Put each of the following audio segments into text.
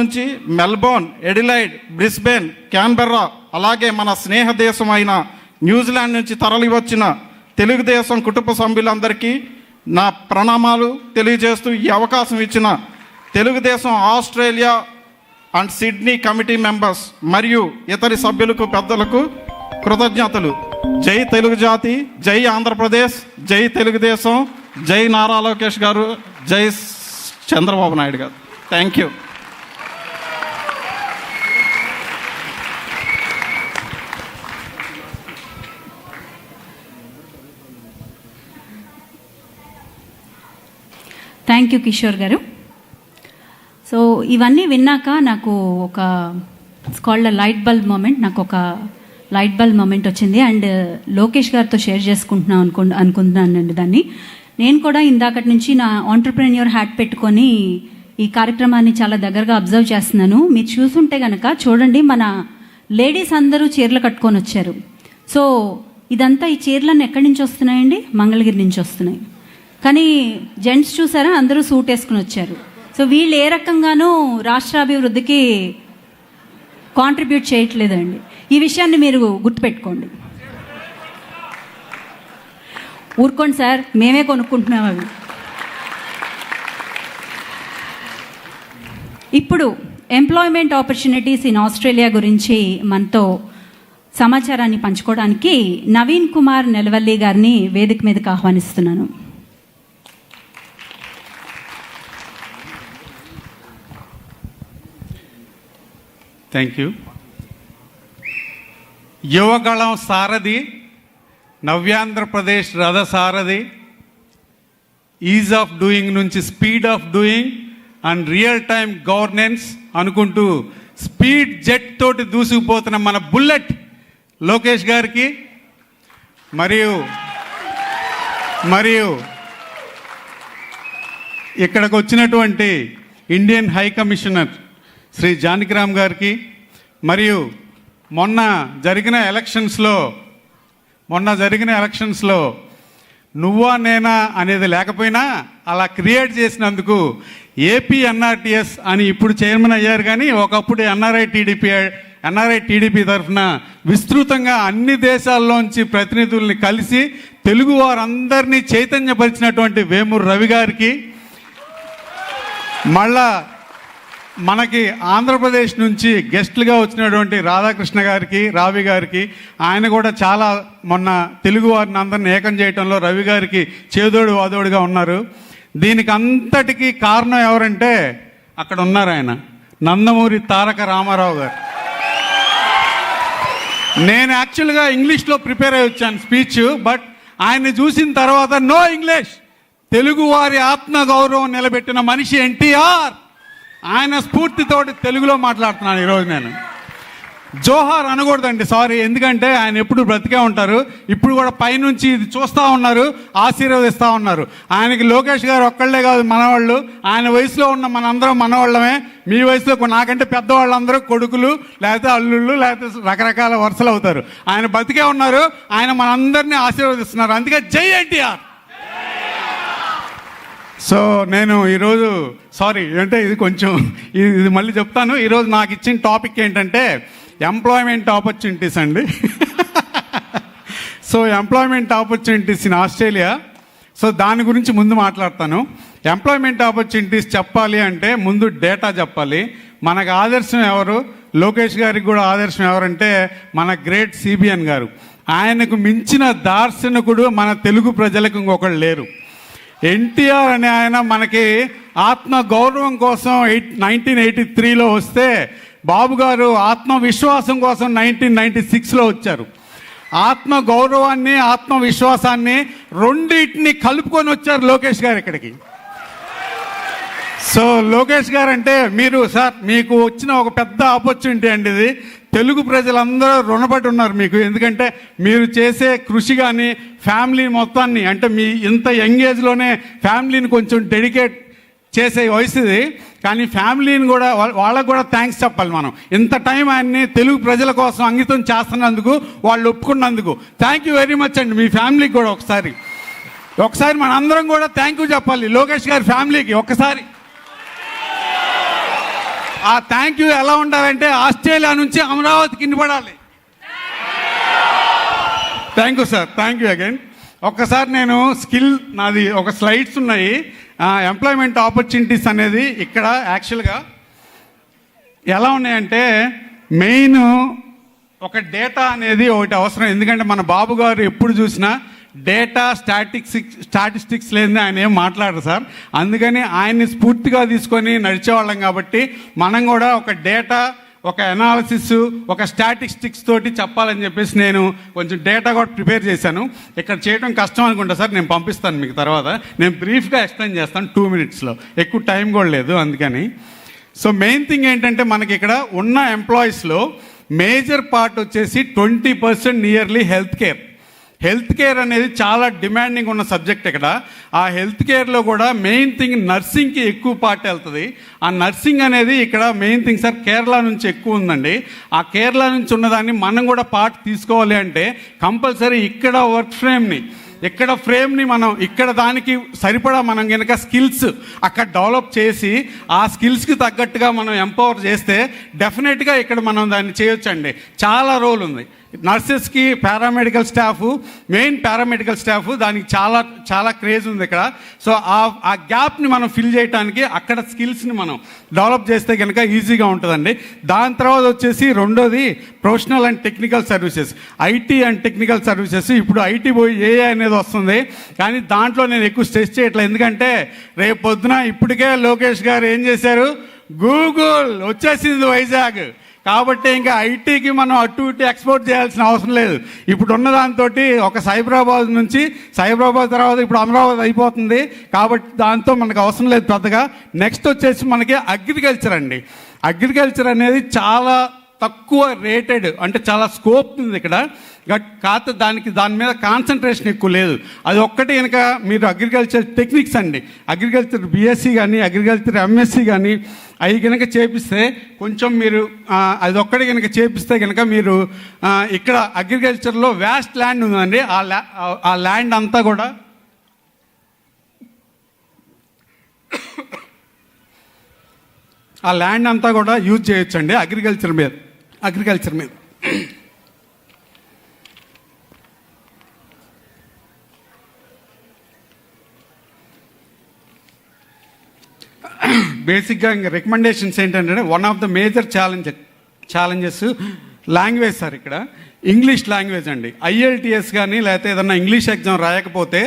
నుంచి Melbourne Adelaide Brisbane Canberra అలాగే మన స్నేహ దేశం అయిన న్యూజిలాండ్ నుంచి తరలి వచ్చిన తెలుగుదేశం కుటుంబ సభ్యులందరికీ నా ప్రణామాలు తెలియజేస్తూ ఈ అవకాశం ఇచ్చిన Telugu Desam Australia and Sydney committee members మరియు ఇతర సభ్యులకు పెద్దలకు కృతజ్ఞతలు. జై తెలుగు జాతి జై ఆంధ్రప్రదేశ్ జై తెలుగుదేశం జై నారా లోకేష్ గారు జై Chandrababu Naidu garu. Thank you. Thank you Kishore garu. So ఇవన్నీ విన్నాక నాకు ఒక కాల్డ్ లైట్ బల్బ్ మూమెంట్ నాకు ఒక లైట్ బల్బ్ మూమెంట్ వచ్చింది. అండ్ లోకేష్ గారితో షేర్ చేసుకుంటున్నాను అనుకు అనుకుంటున్నానండి దాన్ని. నేను కూడా ఇందాకటి నుంచి నా ఆంటర్ప్రెన్యూర్ హ్యాట్ పెట్టుకొని ఈ కార్యక్రమాన్ని చాలా దగ్గరగా అబ్జర్వ్ చేస్తున్నాను. మీరు చూసుంటే కనుక చూడండి మన లేడీస్ అందరూ చీరలు కట్టుకొని వచ్చారు. సో ఇదంతా ఈ చీరలన్నీ ఎక్కడి నుంచి వస్తున్నాయండి? మంగళగిరి నుంచి వస్తున్నాయి. కానీ జెంట్స్ చూసారా? అందరూ సూట్ వేసుకుని వచ్చారు. సో వీళ్ళు ఏ రకంగానూ రాష్ట్రాభివృద్ధికి కాంట్రిబ్యూట్ చేయట్లేదండి. ఈ విషయాన్ని మీరు గుర్తుపెట్టుకోండి. ఊరుకోండి సార్ మేమే కొనుక్కుంటున్నాం అవి. ఇప్పుడు ఎంప్లాయ్మెంట్ ఆపర్చునిటీస్ ఇన్ ఆస్ట్రేలియా గురించి మనతో సమాచారాన్ని పంచుకోవడానికి నవీన్ కుమార్ నెలవల్లి గారిని వేదిక మీదకి ఆహ్వానిస్తున్నాను. థ్యాంక్ యూ యువగళం సారథి నవ్యాంధ్రప్రదేశ్ రథ సారథి ఈజ్ ఆఫ్ డూయింగ్ నుంచి speed of doing and real time governance అనుకుంటూ స్పీడ్ జెట్ తోటి దూసుకుపోతున్న మన బుల్లెట్ లోకేష్ గారికి మరియు మరియు ఇక్కడికి వచ్చినటువంటి Indian high commissioner Shri Janakiram గారికి. మరియు మొన్న జరిగిన ఎలక్షన్స్లో మొన్న జరిగిన ఎలక్షన్స్లో నువ్వా నేనా అనేది లేకపోయినా అలా క్రియేట్ చేసినందుకు ఏపీ ఎన్ఆర్టీఎస్ అని ఇప్పుడు చైర్మన్ అయ్యారు కానీ ఒకప్పుడు ఎన్ఆర్ఐ టీడీపీ ఎన్ఆర్ఐ టీడీపీ తరఫున విస్తృతంగా అన్ని దేశాల్లోంచి ప్రతినిధుల్ని కలిసి తెలుగు వారందరినీ చైతన్యపరిచినటువంటి వేమూరు రవి గారికి మళ్ళా మనకి ఆంధ్రప్రదేశ్ నుంచి గెస్ట్లుగా వచ్చినటువంటి రాధాకృష్ణ గారికి రావి గారికి ఆయన కూడా చాలా మొన్న తెలుగు వారిని అందరిని ఏకం చేయటంలో రవి గారికి చేదోడు వాదోడుగా ఉన్నారు. దీనికి అంతటికీ కారణం ఎవరంటే అక్కడ ఉన్నారు ఆయన. నందమూరి తారక రామారావు గారు. నేను యాక్చువల్గా ఇంగ్లీష్లో ప్రిపేర్ అయ్యి వచ్చాను స్పీచ్ బట్ ఆయన్ని చూసిన తర్వాత నో ఇంగ్లీష్. తెలుగు వారి ఆత్మ గౌరవం నిలబెట్టిన మనిషి ఎన్టీఆర్. ఆయన స్ఫూర్తితోటి తెలుగులో మాట్లాడుతున్నాను ఈరోజు నేను. జోహార్ అనకూడదండి సారీ. ఎందుకంటే ఆయన ఎప్పుడు బ్రతికే ఉంటారు. ఇప్పుడు కూడా పైనుంచి ఇది చూస్తూ ఉన్నారు ఆశీర్వదిస్తూ ఉన్నారు. ఆయనకి లోకేష్ గారు ఒక్కళ్ళే కాదు మనవాళ్ళు. ఆయన వయసులో ఉన్న మనందరం మనవాళ్ళమే. మీ వయసులో నాకంటే పెద్దవాళ్ళందరూ కొడుకులు లేకపోతే అల్లుళ్ళు లేకపోతే రకరకాల వరుసలు అవుతారు. ఆయన బతికే ఉన్నారు. ఆయన మనందరినీ ఆశీర్వదిస్తున్నారు. అందుకే జై ఎన్టీఆర్. సో నేను ఈరోజు సారీ అంటే ఇది కొంచెం ఇది ఇది మళ్ళీ చెప్తాను. ఈరోజు నాకు ఇచ్చిన టాపిక్ ఏంటంటే ఎంప్లాయ్మెంట్ ఆపర్చునిటీస్ అండి. So employment opportunities in Australia so దాని గురించి ముందు మాట్లాడతాను. ఎంప్లాయ్మెంట్ ఆపర్చునిటీస్ చెప్పాలి అంటే ముందు డేటా చెప్పాలి. మనకు ఆదర్శం ఎవరు? లోకేష్ గారికి కూడా ఆదర్శం ఎవరంటే మన గ్రేట్ సిబిఎన్ గారు. ఆయనకు మించిన దార్శనికుడు మన తెలుగు ప్రజలకు ఇంకొకళ్ళు లేరు. ఎన్టీఆర్ అనే ఆయన మనకి ఆత్మ గౌరవం కోసం ఎయిట్ నైన్టీన్ ఎయిటీ త్రీలో వస్తే బాబు గారు ఆత్మవిశ్వాసం కోసం నైన్టీన్ నైన్టీ సిక్స్లో వచ్చారు. ఆత్మ గౌరవాన్ని ఆత్మవిశ్వాసాన్ని రెండింటిని కలుపుకొని వచ్చారు లోకేష్ గారు ఇక్కడికి. సో లోకేష్ గారు అంటే మీరు సార్ మీకు వచ్చిన ఒక పెద్ద ఆపర్చునిటీ అండి ఇది. తెలుగు ప్రజలందరూ రుణపడి ఉన్నారు మీకు. ఎందుకంటే మీరు చేసే కృషి కానీ ఫ్యామిలీ మొత్తాన్ని అంటే మీ ఇంత ఎంగేజ్లోనే ఫ్యామిలీని కొంచెం డెడికేట్ చేసే వయసుది. కానీ ఫ్యామిలీని కూడా వాళ్ళ- వాళ్ళకు కూడా థ్యాంక్స్ చెప్పాలి మనం. ఇంత టైం ఆయన్ని తెలుగు ప్రజల కోసం అంకితం చేస్తున్నందుకు వాళ్ళు ఒప్పుకున్నందుకు. థ్యాంక్ యూ వెరీ మచ్ అండి మీ ఫ్యామిలీకి కూడా ఒకసారి. ఒకసారి మన అందరం కూడా థ్యాంక్ యూ చెప్పాలి. లోకేష్ గారి ఫ్యామిలీకి ఒకసారి. ఆ థ్యాంక్ యూ ఎలా ఉండాలంటే ఆస్ట్రేలియా నుంచి అమరావతి కింద పడాలి thank you sir thank you again ఒక్కసారి నేను స్కిల్ నాది ఒక స్లైడ్స్ ఉన్నాయి. ఎంప్లాయ్మెంట్ ఆపర్చునిటీస్ అనేది ఇక్కడ యాక్చువల్గా ఎలా ఉన్నాయంటే మెయిన్ ఒక డేటా అనేది ఒకటి అవసరం. ఎందుకంటే మన బాబు గారు ఎప్పుడు చూసినా డేటా స్టాటిక్స్ స్టాటిస్టిక్స్ లేని ఆయన ఏం మాట్లాడరు సార్. అందుకని ఆయన్ని స్ఫూర్తిగా తీసుకొని నడిచేవాళ్ళం కాబట్టి మనం కూడా ఒక డేటా ఒక అనాలిసిస్ ఒక స్టాటిస్టిక్స్ తోటి చెప్పాలని చెప్పేసి నేను కొంచెం డేటా కూడా ప్రిపేర్ చేశాను. ఇక్కడ చేయడం కష్టం అనుకుంటా సార్. నేను పంపిస్తాను మీకు తర్వాత. నేను బ్రీఫ్గా ఎక్స్ప్లెయిన్ చేస్తాను టూ మినిట్స్లో ఎక్కువ టైం కూడా లేదు అందుకని. సో మెయిన్ థింగ్ ఏంటంటే మనకి ఇక్కడ ఉన్న ఎంప్లాయీస్లో మేజర్ పార్ట్ వచ్చేసి twenty percent nearly health care health care అనేది చాలా డిమాండింగ్ ఉన్న సబ్జెక్ట్ ఇక్కడ. ఆ హెల్త్ కేర్లో కూడా మెయిన్ థింగ్ నర్సింగ్కి ఎక్కువ పార్ట్ వెళ్తుంది. ఆ నర్సింగ్ అనేది ఇక్కడ మెయిన్ థింగ్ సార్ కేరళ నుంచి ఎక్కువ ఉందండి. ఆ కేరళ నుంచి ఉన్నదాన్ని మనం కూడా పార్ట్ తీసుకోవాలి అంటే కంపల్సరీ ఇక్కడ వర్క్ ఫ్రేమ్ని ఇక్కడ ఫ్రేమ్ని మనం ఇక్కడ దానికి సరిపడా మనం కనుక స్కిల్స్ అక్కడ డెవలప్ చేసి ఆ స్కిల్స్కి తగ్గట్టుగా మనం ఎంపవర్ చేస్తే డెఫినెట్గా ఇక్కడ మనం దాన్ని చేయొచ్చండి. చాలా రోల్ ఉంది. నర్సెస్కి paramedical staff main paramedical staff దానికి చాలా చాలా క్రేజ్ ఉంది ఇక్కడ. సో ఆ ఆ గ్యాప్ని మనం ఫిల్ చేయడానికి అక్కడ స్కిల్స్ని మనం డెవలప్ చేస్తే కనుక ఈజీగా ఉంటుందండి. దాని తర్వాత వచ్చేసి రెండోది professional and technical services. IT and technical services. ఇప్పుడు ఐటీ పోయి ఏఐ అనేది వస్తుంది. కానీ దాంట్లో నేను ఎక్కువ స్ట్రెస్ చేయట్లేదు. ఎందుకంటే రేపు పొద్దున ఇప్పటికే లోకేష్ గారు ఏం చేశారు? గూగుల్ వచ్చేసింది వైజాగ్. కాబట్టి ఇంకా ఐటీకి మనం అటు ఇటు ఎక్స్పోర్ట్ చేయాల్సిన అవసరం లేదు. ఇప్పుడు ఉన్న దాంతో ఒక సైబరాబాద్ నుంచి సైబరాబాద్ తర్వాత ఇప్పుడు అమరావతి అయిపోతుంది. కాబట్టి దాంతో మనకు అవసరం లేదు పెద్దగా. నెక్స్ట్ వచ్చేసి మనకి అగ్రికల్చర్ అండి. అగ్రికల్చర్ అనేది చాలా తక్కువ రేటెడ్ అంటే చాలా స్కోప్ ఉంది ఇక్కడ. గట్ దానికి దాని మీద కాన్సన్ట్రేషన్ ఎక్కువ లేదు. అది ఒక్కటి కనుక మీరు అగ్రికల్చర్ టెక్నిక్స్ అండి. అగ్రికల్చర్ బీఎస్సీ కానీ అగ్రికల్చర్ ఎంఎస్సీ కానీ అవి కనుక చేపిస్తే కొంచెం మీరు అది ఒక్కటి కనుక చేపిస్తే కనుక మీరు ఇక్కడ అగ్రికల్చర్లో వ్యాస్ట్ ల్యాండ్ ఉందండి. ఆ ల్యా ఆ ల్యాండ్ అంతా కూడా ఆ ల్యాండ్ అంతా కూడా యూజ్ చేయొచ్చండి అగ్రికల్చర్ మీద. అగ్రికల్చర్ మీద. బేసిక్గా ఇంకా రికమెండేషన్స్ ఏంటంటే one of the major challenge challenges language sir ఇక్కడ. ఇంగ్లీష్ లాంగ్వేజ్ అండి. ఐఎల్టీఎస్ కానీ లేకపోతే ఏదన్నా ఇంగ్లీష్ ఎగ్జామ్ రాయకపోతే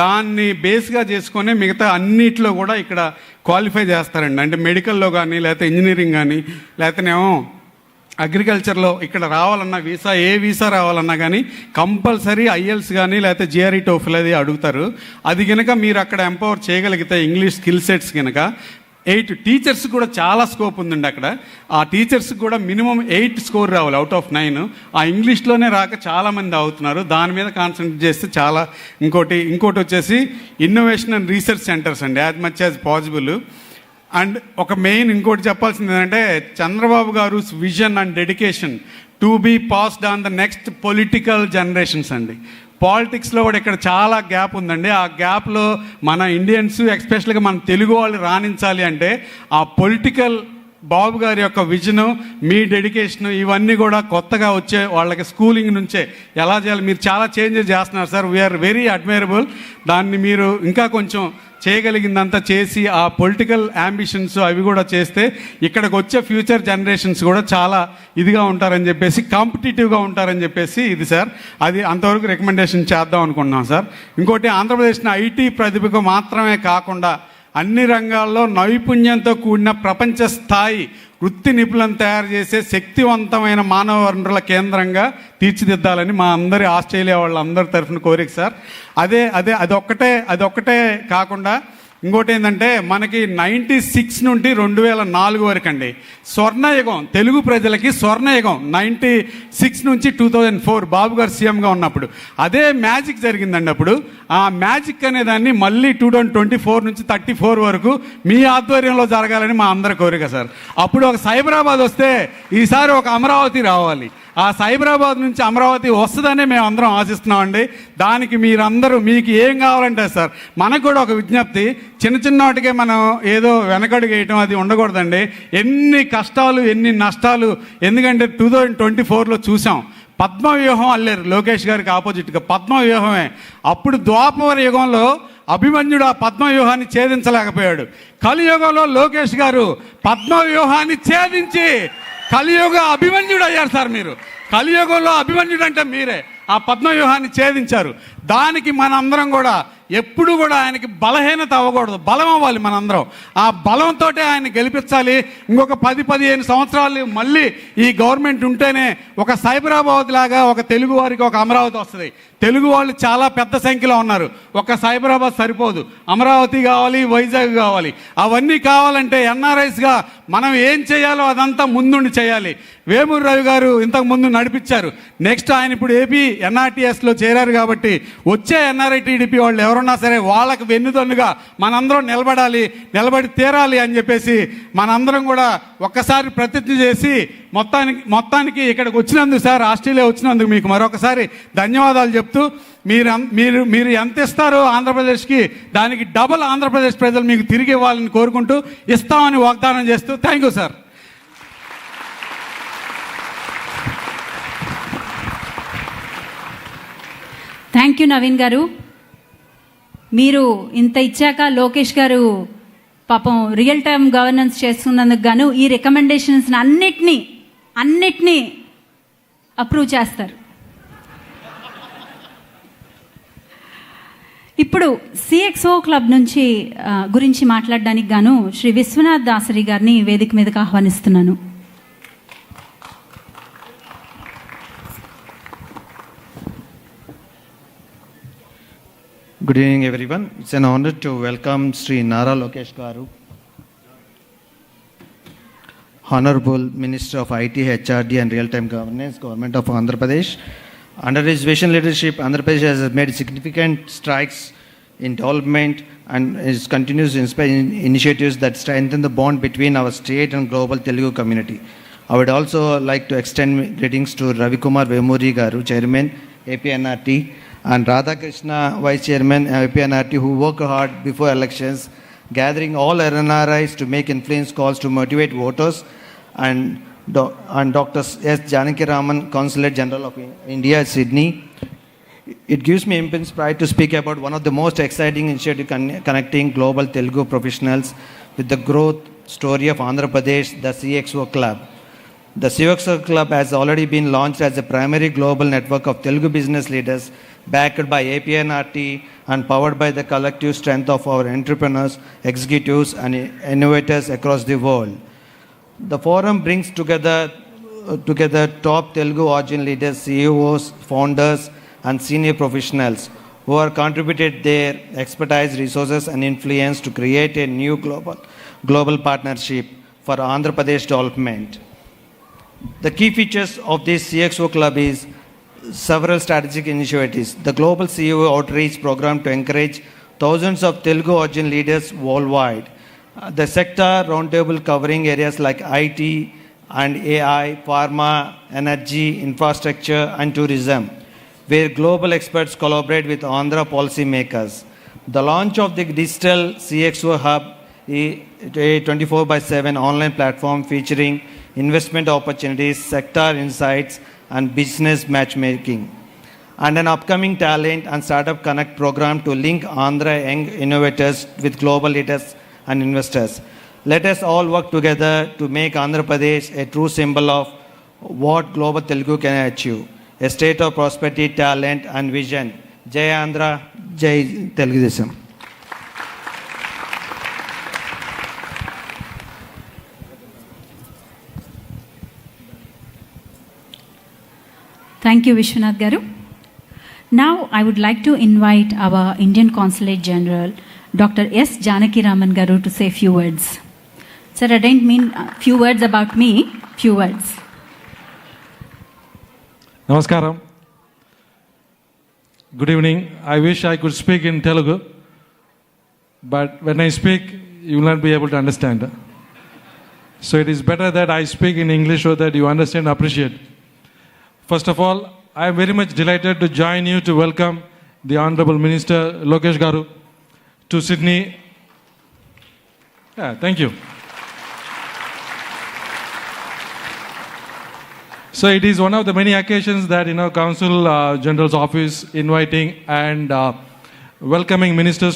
దాన్ని బేస్గా చేసుకొని మిగతా అన్నిట్లో కూడా ఇక్కడ క్వాలిఫై చేస్తారండి. అంటే మెడికల్లో కానీ లేకపోతే ఇంజనీరింగ్ కానీ లేకపోతేనేమో అగ్రికల్చర్లో ఇక్కడ రావాలన్నా వీసా ఏ వీసా రావాలన్నా కానీ కంపల్సరీ ఐఎల్స్ కానీ లేకపోతే జిఆర్ఈ టోఫిల్ అది అడుగుతారు. అది కనుక మీరు అక్కడ ఎంపవర్ చేయగలిగితే ఇంగ్లీష్ స్కిల్ సెట్స్ కనుక ఎయిట్ టీచర్స్ కూడా చాలా స్కోప్ ఉందండి అక్కడ. ఆ టీచర్స్ కూడా మినిమం ఎయిట్ స్కోర్ రావాలి అవుట్ ఆఫ్ నైన్. ఆ ఇంగ్లీష్లోనే రాక చాలామంది అవుతున్నారు. దాని మీద కాన్సన్ట్రేట్ చేస్తే చాలా ఇంకోటి ఇంకోటి వచ్చేసి ఇన్నోవేషన్ అండ్ రీసెర్చ్ సెంటర్స్ అండి. As much as possible and ఒక మెయిన్ ఇంకోటి చెప్పాల్సింది ఏంటంటే Chandrababu garu vision and dedication to be passed on the next political generations అండి. పాలిటిక్స్లో కూడా ఇక్కడ చాలా గ్యాప్ ఉందండి. ఆ గ్యాప్లో మన ఇండియన్స్ ఎక్స్పెషల్గా మన తెలుగు వాళ్ళు రాణించాలి అంటే ఆ పొలిటికల్ బాబు గారి యొక్క విజను మీ డెడికేషన్ ఇవన్నీ కూడా కొత్తగా వచ్చే వాళ్ళకి స్కూలింగ్ నుంచే ఎలా చేయాలి? మీరు చాలా చేంజెస్ చేస్తున్నారు సార్. వీఆర్ వెరీ అడ్మైరబుల్ దాన్ని మీరు ఇంకా కొంచెం చేయగలిగిందంతా చేసి ఆ పొలిటికల్ అంబిషన్స్ అవి కూడా చేస్తే ఇక్కడికి వచ్చే ఫ్యూచర్ జనరేషన్స్ కూడా చాలా ఇదిగా ఉంటారని చెప్పేసి కాంపిటేటివ్గా ఉంటారని చెప్పేసి ఇది సార్. అది అంతవరకు రికమెండేషన్ చేద్దాం అనుకుంటున్నాం సార్. ఇంకోటి ఆంధ్రప్రదేశ్ని ఐటీ ప్రతిభకు మాత్రమే కాకుండా అన్ని రంగాల్లో నైపుణ్యంతో కూడిన ప్రపంచ స్థాయి వృత్తి నిపుణులను తయారు చేసే శక్తివంతమైన మానవ వనరుల కేంద్రంగా తీర్చిదిద్దాలని మా అందరి ఆస్ట్రేలియా వాళ్ళందరి తరఫున కోరిక సార్. అదే అదే అదొక్కటే అదొక్కటే కాకుండా ఇంకోటి ఏంటంటే మనకి నైంటీ సిక్స్ నుండి రెండు వేల నాలుగు వరకు అండి స్వర్ణయుగం తెలుగు ప్రజలకి స్వర్ణయుగం నైంటీ సిక్స్ నుంచి two thousand four Babu garu సీఎంగా ఉన్నప్పుడు. అదే మ్యాజిక్ జరిగిందండి అప్పుడు. ఆ మ్యాజిక్ అనే దాన్ని మళ్ళీ టూ థౌజండ్ ట్వంటీ ఫోర్ నుంచి థర్టీ ఫోర్ వరకు మీ ఆధ్వర్యంలో జరగాలని మా అందరి కోరిక సార్. అప్పుడు ఒక సైబరాబాద్ వస్తే ఈసారి ఒక అమరావతి రావాలి. ఆ సైబరాబాద్ నుంచి అమరావతి వస్తుందనే మేము అందరం ఆశిస్తున్నామండి. దానికి మీరందరూ మీకు ఏం కావాలంటే సార్ మనకు కూడా ఒక విజ్ఞప్తి చిన్న చిన్న వాటికే మనం ఏదో వెనకడుగు వేయటం అది ఉండకూడదండి. ఎన్ని కష్టాలు ఎన్ని నష్టాలు ఎందుకంటే టూ థౌజండ్ ట్వంటీ ఫోర్లో చూసాం. పద్మవ్యూహం అల్లేరు లోకేష్ గారికి ఆపోజిట్గా పద్మవ్యూహమే. అప్పుడు ద్వాపర యుగంలో అభిమన్యుడు ఆ పద్మవ్యూహాన్ని ఛేదించలేకపోయాడు. కలియుగంలో లోకేష్ గారు పద్మవ్యూహాన్ని ఛేదించి కలియుగ అభిమన్యుడు అయ్యారు సార్ మీరు. కలియుగంలో అభిమన్యుడు అంటే మీరే. ఆ పద్మవ్యూహాన్ని ఛేదించారు. దానికి మనందరం కూడా ఎప్పుడు కూడా ఆయనకి బలహీనత అవ్వకూడదు. బలం అవ్వాలి మనందరం. ఆ బలంతో ఆయన గెలిపించాలి. ఇంకొక పది పదిహేను సంవత్సరాలు మళ్ళీ ఈ గవర్నమెంట్ ఉంటేనే ఒక సైబరాబాద్ లాగా ఒక తెలుగు వారికి ఒక అమరావతి వస్తుంది. తెలుగు వాళ్ళు చాలా పెద్ద సంఖ్యలో ఉన్నారు. ఒక సైబరాబాద్ సరిపోదు. అమరావతి కావాలి వైజాగ్ కావాలి. అవన్నీ కావాలంటే ఎన్ఆర్ఐస్గా మనం ఏం చేయాలో అదంతా ముందుండి చేయాలి. వేమూరు రవి గారు ఇంతకు ముందు నడిపించారు. నెక్స్ట్ ఆయన ఇప్పుడు ఏపీ ఎన్ఆర్టీఎస్లో చేరారు కాబట్టి వచ్చే ఎన్ఆర్ఐ టీడీపీ వాళ్ళు ఎవరున్నా సరే వాళ్ళకి వెన్నుదన్నుగా మనందరం నిలబడాలి నిలబడి తీరాలి అని చెప్పేసి మనందరం కూడా ఒక్కసారి ప్రతిజ్ఞ చేసి మొత్తానికి మొత్తానికి ఇక్కడికి వచ్చినందుకు సార్ ఆస్ట్రేలియా వచ్చినందుకు మీకు మరొకసారి ధన్యవాదాలు చెప్తూ మీరు అం- మీరు మీరు ఎంత ఇస్తారో ఆంధ్రప్రదేశ్కి దానికి డబుల్ ఆంధ్రప్రదేశ్ ప్రజలు మీకు తిరిగి ఇవ్వాలని కోరుకుంటూ ఇస్తామని వాగ్దానం చేస్తూ thank you sir. Thank you Naveen గారు. మీరు ఇంత ఇచ్చాక లోకేష్ గారు పాపం రియల్ టైం గవర్నెన్స్ చేస్తున్నందుకు గాను ఈ రికమెండేషన్స్ అన్నిటినీ అన్నిటినీ అప్రూవ్ చేస్తారు. ఇప్పుడు సిఎక్స్ఓ క్లబ్ నుంచి గురించి మాట్లాడడానికి గాను శ్రీ విశ్వనాథ్ దాసరి గారిని వేదిక మీదకి ఆహ్వానిస్తున్నాను. Good evening, everyone. It's an honor to welcome Sri Nara Lokesh Garu, Honorable Minister of IT, HRD and Real-Time Governance, Government of Andhra Pradesh. Under his vision leadership, Andhra Pradesh has made significant strides in development and is continues inspire initiatives that strengthen the bond between our state and global Telugu community. I would also like to extend greetings to Ravi Kumar Vemuri Garu, Chairman, APNRT, and Radhakrishna, Vice Chairman, uh, APNRT, who worked hard before elections, gathering all RNRIs to make influence calls to motivate voters, and, Do- and Dr. S. Janaki Raman, Consulate General of India, Sydney. It gives me immense pride to speak about one of the most exciting initiatives con- connecting global Telugu professionals with the growth story of Andhra Pradesh, the CXO Club. The CXO Club has already been launched as a primary global network of Telugu business leaders backed by APNRT and powered by the collective strength of our entrepreneurs, executives, and innovators across the world. The forum brings together, uh, together top Telugu origin leaders, CEOs, founders, and senior professionals who have contributed their expertise, resources, and influence to create a new global, global partnership for Andhra Pradesh development. The key features of this CXO club is several strategic initiatives. The global CEO outreach program to encourage thousands of Telugu origin leaders worldwide. Uh, the sector roundtable covering areas like IT and AI, pharma, energy, infrastructure, and tourism, where global experts collaborate with Andhra policymakers. The launch of the digital CXO hub a 24 by 7 online platform featuring investment opportunities, sector insights, and business matchmaking. And an upcoming talent and startup connect program to link Andhra young innovators with global leaders and investors. Let us all work together to make Andhra Pradesh a true symbol of what global Telugu can achieve a state of prosperity, talent, and vision. Jai Andhra, Jai Telugu Thank you, Vishwanath Garu. Now, I would like to invite our Indian Consulate General, Dr. S. Janaki Raman Garu, to say a few words. Sir, I didn't mean a few words about me, few words. Namaskaram. Good evening. I wish I could speak in Telugu, but when I speak, you will not be able to understand. So it is better that I speak in English so that you understand appreciate. First of all, I am very much delighted to join you to welcome the Honorable Minister Lokesh Garu to Sydney. Yeah, thank you. So it is one of the many occasions that you know Council uh, General's office inviting and uh, welcoming ministers